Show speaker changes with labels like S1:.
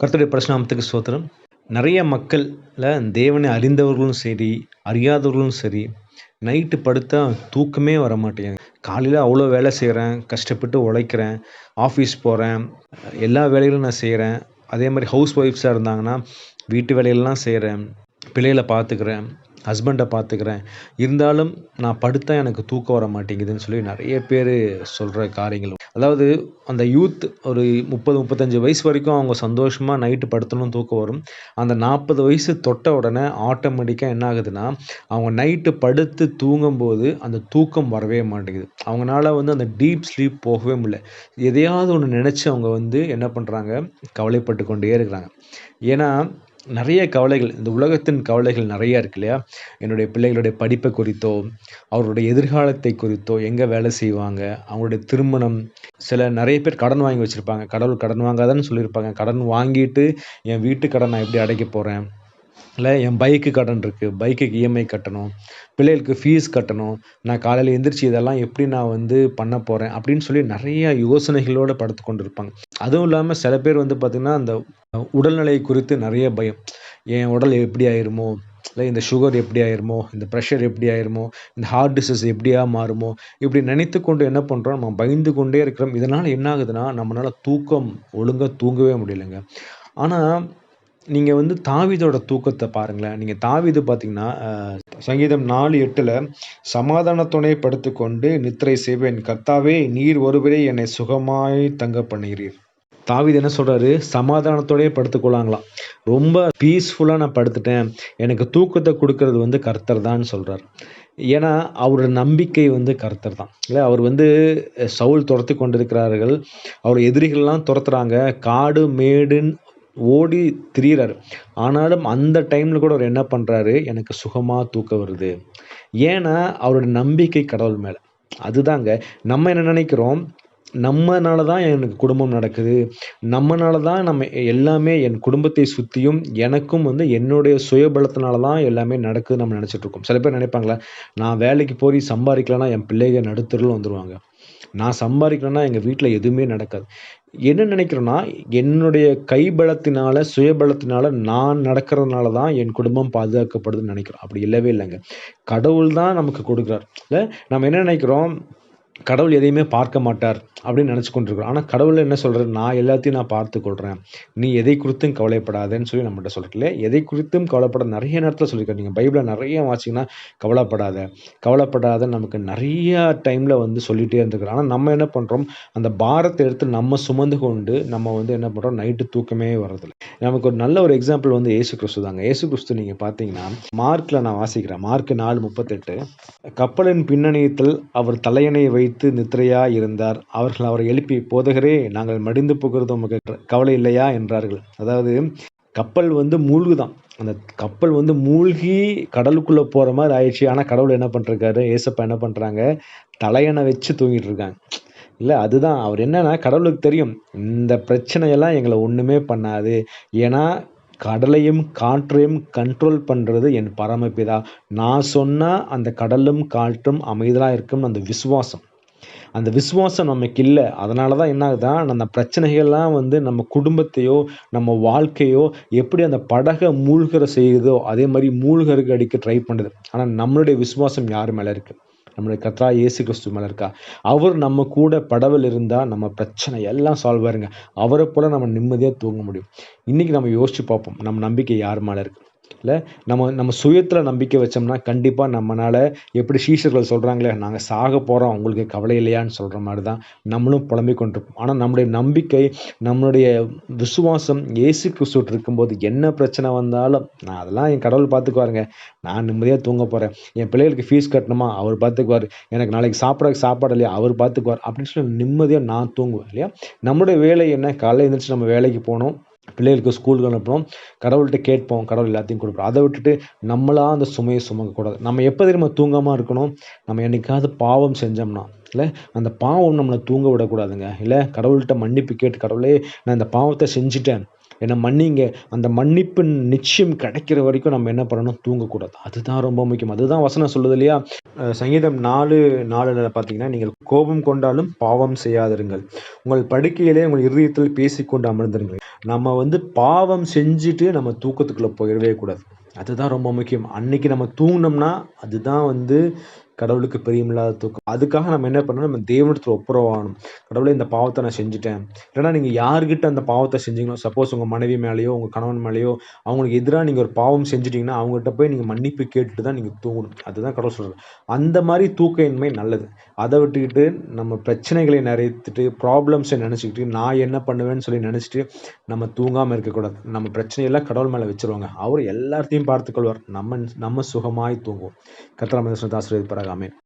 S1: கர்த்தருடைய பரிசுநாமத்துக்கு ஸ்தோத்திரம். நிறைய மக்களில் தேவனை அறிந்தவர்களும் சரி அறியாதவர்களும் சரி நைட்டு படுத்தா தூக்கமே வர மாட்டேங்குது காலையில் அவ்வளோ வேலை செய்கிறேன் கஷ்டப்பட்டு உழைக்கிறேன் ஆஃபீஸ் போகிறேன் எல்லா வேலைகளும் நான் செய்கிறேன் அதே மாதிரி ஹவுஸ் ஒய்ஃப்ஸாக இருந்தாங்கன்னா வீட்டு வேலையெல்லாம் செய்கிறேன் பிள்ளைகளை பார்த்துக்கிறேன் ஹஸ்பண்டை பார்த்துக்கிறேன். இருந்தாலும் நான் படுத்தா எனக்கு தூக்கம் வர மாட்டேங்குதுன்னு சொல்லி நிறைய பேர் சொல்கிற காரியங்கள். அதாவது அந்த யூத் ஒரு முப்பது முப்பத்தஞ்சு வயசு வரைக்கும் அவங்க சந்தோஷமாக நைட்டு படுத்தணும் தூக்கம் வரும். அந்த நாற்பது வயசு தொட்ட உடனே ஆட்டோமேட்டிக்காக என்ன ஆகுதுன்னா அவங்க நைட்டு படுத்து தூங்கும்போது அந்த தூக்கம் வரவே மாட்டேங்குது. அவங்களால வந்து அந்த டீப் ஸ்லீப் போகவே முடியல. எதையாவது ஒன்று நினச்சி அவங்க வந்து என்ன பண்ணுறாங்க கவலைப்பட்டு கொண்டே இருக்கிறாங்க. ஏன்னா நிறைய கவலைகள் இந்த உலகத்தின் கவலைகள் நிறைய இருக்கு இல்லையா? என்னுடைய பிள்ளைகளுடைய படிப்பை குறித்தோ அவருடைய எதிர்காலத்தை குறித்தோ எங்கே வேலை செய்வாங்க அவங்களுடைய திருமணம் சில நிறைய பேர் கடன் வாங்கி வச்சுருப்பாங்க. கடவுள் கடன் வாங்காதான்னு சொல்லியிருப்பாங்க. கடன் வாங்கிட்டு என் வீட்டு கடன் நான் எப்படி அடைக்க போகிறேன் இல்லை என் பைக்கு கடன் இருக்குது பைக்குக்கு இஎம்ஐ கட்டணும். பிள்ளைகளுக்கு ஃபீஸ் கட்டணும். நான் காலையில் எந்திரிச்சு இதெல்லாம் எப்படி நான் வந்து பண்ண போகிறேன் அப்படின்னு சொல்லி நிறைய யோசனைகளோடு படுத்து கொண்டு இருப்பாங்க அதுவும் இல்லாமல் சில பேர் வந்து பார்த்திங்கன்னா அந்த உடல்நிலை குறித்து நிறைய பயம். என் உடல் எப்படி ஆயிருமோ? இல்லை இந்த சுகர் எப்படி ஆயிருமோ? இந்த ப்ரெஷர் எப்படி ஆயிருமோ? இந்த ஹார்ட் டிசீஸ் எப்படியா மாறுமோ? இப்படி நினைத்து கொண்டு என்ன பண்ணுறோம் நம்ம பயந்து கொண்டே இருக்கிறோம். இதனால் என்ன ஆகுதுன்னா நம்மளால் தூக்கம் ஒழுங்காக தூங்கவே முடியலைங்க. ஆனால் நீங்கள் வந்து தாவிதோட தூக்கத்தை பாருங்களேன். நீங்கள் தாவிது பார்த்தீங்கன்னா சங்கீதம் நாலு எட்டில் சமாதான துணை படுத்துக்கொண்டு நித்திரை செய்வேன். கர்த்தாவே நீர் ஒருவரே என்னை சுகமாய் தங்க பண்ணுகிறீர். தாவிது என்ன சொல்கிறாரு சமாதானத்தோடய படுத்துக்கொள்ளாங்களாம். ரொம்ப பீஸ்ஃபுல்லாக நான் படுத்துட்டேன். எனக்கு தூக்கத்தை கொடுக்கறது வந்து கர்த்தர் தான் சொல்கிறார் ஏன்னா அவரோட நம்பிக்கை வந்து கர்த்தர் தான். இல்லை அவர் வந்து சவுல் துரத்தி கொண்டிருக்கிறார்கள். அவர் எதிரிகள்லாம் துரத்துறாங்க. காடு மேடுன்னு ஓடி திரியிறாரு. ஆனாலும் அந்த டைமில் கூட அவர் என்ன பண்ணுறாரு எனக்கு சுகமாக தூக்கம் வருது. ஏன்னா அவரோட நம்பிக்கை கடவுள் மேலே. அதுதாங்க. நம்ம என்ன நினைக்கிறோம்? நம்மனால தான் எனக்கு குடும்பம் நடக்குது. நம்மனால தான் நம்ம எல்லாமே என் குடும்பத்தை சுற்றியும் எனக்கும் வந்து என்னுடைய சுயபலத்தினால தான் எல்லாமே நடக்குது நம்ம நினச்சிட்ருக்கோம் சில பேர் நினைப்பாங்களே? நான் வேலைக்கு போய் சம்பாதிக்கலன்னா என் பிள்ளைகள் நடுத்தரில் வந்துடுவாங்க நான் சம்பாதிக்கலன்னா எங்கள் வீட்டில் எதுவுமே நடக்காது. என்ன நினைக்கிறேன்னா என்னுடைய கைபலத்தினால சுயபலத்தினால நான் நடக்கிறதுனால தான் என் குடும்பம் பாதுகாக்கப்படுதுன்னு நினைக்கிறோம் அப்படி இல்லவே இல்லைங்க. கடவுள் தான் நமக்கு கொடுக்குறார். இல்லை நம்ம என்ன நினைக்கிறோம்? கடவுள் எதையுமே பார்க்க மாட்டார் அப்படின்னு நினச்சி கொண்டிருக்கிறோம். ஆனால் கடவுள் என்ன சொல்கிறது நான் எல்லாத்தையும் நான் பார்த்து கொள்கிறேன் நீ எதை குறித்தும் கவலைப்படாதேன்னு சொல்லி நம்மகிட்ட சொல்லிட்டு எதை குறித்தும் கவலைப்பட நிறைய நேரத்தில் சொல்லியிருக்காரு. நீங்கள் பைபிளை நிறைய வாசிங்கன்னா கவலைப்படாத. கவலைப்படாத நமக்கு நிறைய டைமில் வந்து சொல்லிகிட்டே இருந்துக்கிறோம் ஆனால் நம்ம என்ன பண்ணுறோம் அந்த பாரத்தை எடுத்து நம்ம சுமந்து கொண்டு நம்ம வந்து என்ன பண்ணுறோம் நைட்டு தூக்கமே வரதில்லை நமக்கு ஒரு நல்ல ஒரு எக்ஸாம்பிள் வந்து ஏசு கிறிஸ்து தாங்க. ஏசு கிறிஸ்து நீங்கள் பார்த்தீங்கன்னா மார்க்கில் நான் வாசிக்கிறேன். மார்க் நாலு முப்பத்தெட்டு. கப்பலின் பின்னணியத்தில் அவர் தலையணை வைத்து நித்திரையா இருந்தார். அவர்கள் அவரை எழுப்பி போதகரே நாங்கள் மடிந்து போகிறது உமக்கு கவலை இல்லையா? என்றார்கள். அதாவது கப்பல் வந்து மூழ்குதான். அந்த கப்பல் வந்து மூழ்கி கடலுக்குள்ளே போகிற மாதிரி ஆயிடுச்சு. ஆனால் கடவுள் என்ன பண்ணிருக்காரு ஏசப்பா என்ன பண்ணுறாங்க தலையணை வச்சு தூங்கிட்டு இருக்காங்க. இல்லை அதுதான். அவர் என்னன்னா கடவுளுக்கு தெரியும். இந்த பிரச்சனையெல்லாம் எங்களை ஒன்றுமே பண்ணாது. ஏன்னா கடலையும் காற்றையும் கண்ட்ரோல் பண்ணுறது என் பரமபிதா நான் சொன்னால் அந்த கடலும் காற்றும் அமைதலாக இருக்கும் அந்த விசுவாசம். அந்த விசுவாசம் நமக்கு இல்லை. அதனால தான் என்ன ஆகுதுன்னா அந்த பிரச்சனைகள்லாம் வந்து நம்ம குடும்பத்தையோ நம்ம வாழ்க்கையோ எப்படி அந்த படகை மூழ்கிற செய்யுதோ அதே மாதிரி மூழ்கருக்கு அடிக்க ட்ரை பண்ணுது. ஆனால் நம்மளுடைய விசுவாசம் யார் மேலே இருக்குது நம்மளுடைய கத்ரா இயேசு கிறிஸ்து மேலே இருக்கா? அவர் நம்ம கூட படவில் இருந்தால் நம்ம பிரச்சனை எல்லாம் சால்வ் ஆயிருங்க. அவரை போல் நம்ம நிம்மதியாக தூங்க முடியும். இன்றைக்கி நம்ம யோசிச்சு பார்ப்போம். நம்ம நம்பிக்கை யார் மேலே இருக்குது இல்லை நம்ம நம்ம சுயத்தில் நம்பிக்கை வச்சோம்னா கண்டிப்பாக நம்மளால் எப்படி சீஷர்கள் சொல்கிறாங்களே நாங்கள் சாக போகிறோம் உங்களுக்கு கவலை இல்லையான்னு சொல்கிற மாதிரி தான் நம்மளும் புலம்பிக் கொண்டிருப்போம். ஆனால் நம்முடைய நம்பிக்கை நம்மளுடைய விசுவாசம் ஏசு கிறிஸ்துட்டு இருக்கும்போது என்ன பிரச்சனை வந்தாலும் நான் அதெல்லாம் என் கடவுள் பார்த்துக்குவாருங்க நான் நிம்மதியாக தூங்க போகிறேன் என் பிள்ளைகளுக்கு ஃபீஸ் கட்டணுமா? அவர் பார்த்துக்குவார் எனக்கு நாளைக்கு சாப்பிட்ற சாப்பாடு இல்லையா? அவர் பார்த்துக்குவார் அப்படின்னு சொல்லி நிம்மதியாக நான் தூங்குவேன் இல்லையா? நம்மளுடைய வேலை என்ன? காலையில் எழுந்திரிச்சு நம்ம வேலைக்கு போகணும். பிள்ளைகளுக்கு ஸ்கூலுக்கு அனுப்புகிறோம் கடவுள்கிட்ட கேட்போம். கடவுள் எல்லாத்தையும் கொடுப்போம். அதை விட்டுட்டு நம்மளாக அந்த சுமையை சுமக்கக்கூடாது நம்ம எப்போ தெரியுமா தூங்காமல் இருக்கணும்? நம்ம என்னைக்காவது பாவம் செஞ்சோம்னா இல்லை? அந்த பாவம் நம்மளை தூங்க விடக்கூடாதுங்க. இல்லை? கடவுள்கிட்ட மன்னிப்பு கேட்டு கடவுளே நான் இந்த பாவத்தை செஞ்சுட்டேன். என்னை மன்னிங்க. அந்த மன்னிப்பு நிச்சயம் கிடைக்கிற வரைக்கும் நம்ம என்ன பண்ணணும்? தூங்கக்கூடாது. அதுதான் ரொம்ப முக்கியம். அதுதான் வசனம் சொல்லுது இல்லையா? சங்கீதம் நாலு நாலுல பார்த்தீங்கன்னா நீங்கள் கோபம் கொண்டாலும் பாவம் செய்யாதிருங்கள். உங்கள் படுக்கையிலே உங்கள் இருதயத்தில் பேசிக்கொண்டு அமர்ந்திருங்கள். நம்ம வந்து பாவம் செஞ்சுட்டு நம்ம தூக்கத்துக்குள்ளே போயிடவே கூடாது. அதுதான் ரொம்ப முக்கியம். அன்னைக்கு நம்ம தூங்கினோம்னா அதுதான் வந்து கடவுளுக்கு பிரியமில்லாத தூக்கம். அதுக்காக நம்ம என்ன பண்ணணும்? நம்ம தேவனத்தில் ஒப்புரவாகணும். கடவுளை இந்த பாவத்தை நான் செஞ்சுட்டேன். இல்லைன்னா நீங்கள் யார்கிட்ட அந்த பாவத்தை செஞ்சீங்களோ சப்போஸ் உங்கள் மனைவி மேலேயோ உங்கள் கணவன் மேலேயோ அவங்களுக்கு எதிராக நீங்கள் ஒரு பாவம் செஞ்சிட்டிங்கன்னா அவங்ககிட்ட போய் நீங்கள் மன்னிப்பு கேட்டுட்டு தான் நீங்கள் தூங்கணும். அதுதான் கடவுள் சொல்கிறது அந்த மாதிரி தூக்க இன்மை நல்லது. அதை விட்டுக்கிட்டு நம்ம பிரச்சனைகளை நிறைத்துட்டு ப்ராப்ளம்ஸை நினச்சிக்கிட்டு நான் என்ன பண்ணுவேன்னு சொல்லி நினச்சிட்டு நம்ம தூங்காமல் இருக்கக்கூடாது. நம்ம பிரச்சனையெல்லாம் கடவுள் மேலே வச்சிருவாங்க. அவர் எல்லாத்தையும் பார்த்துக்கொள்வார். நம்ம நம்ம சுகமாய் தூங்குவோம். கத்திர மதம் pergamino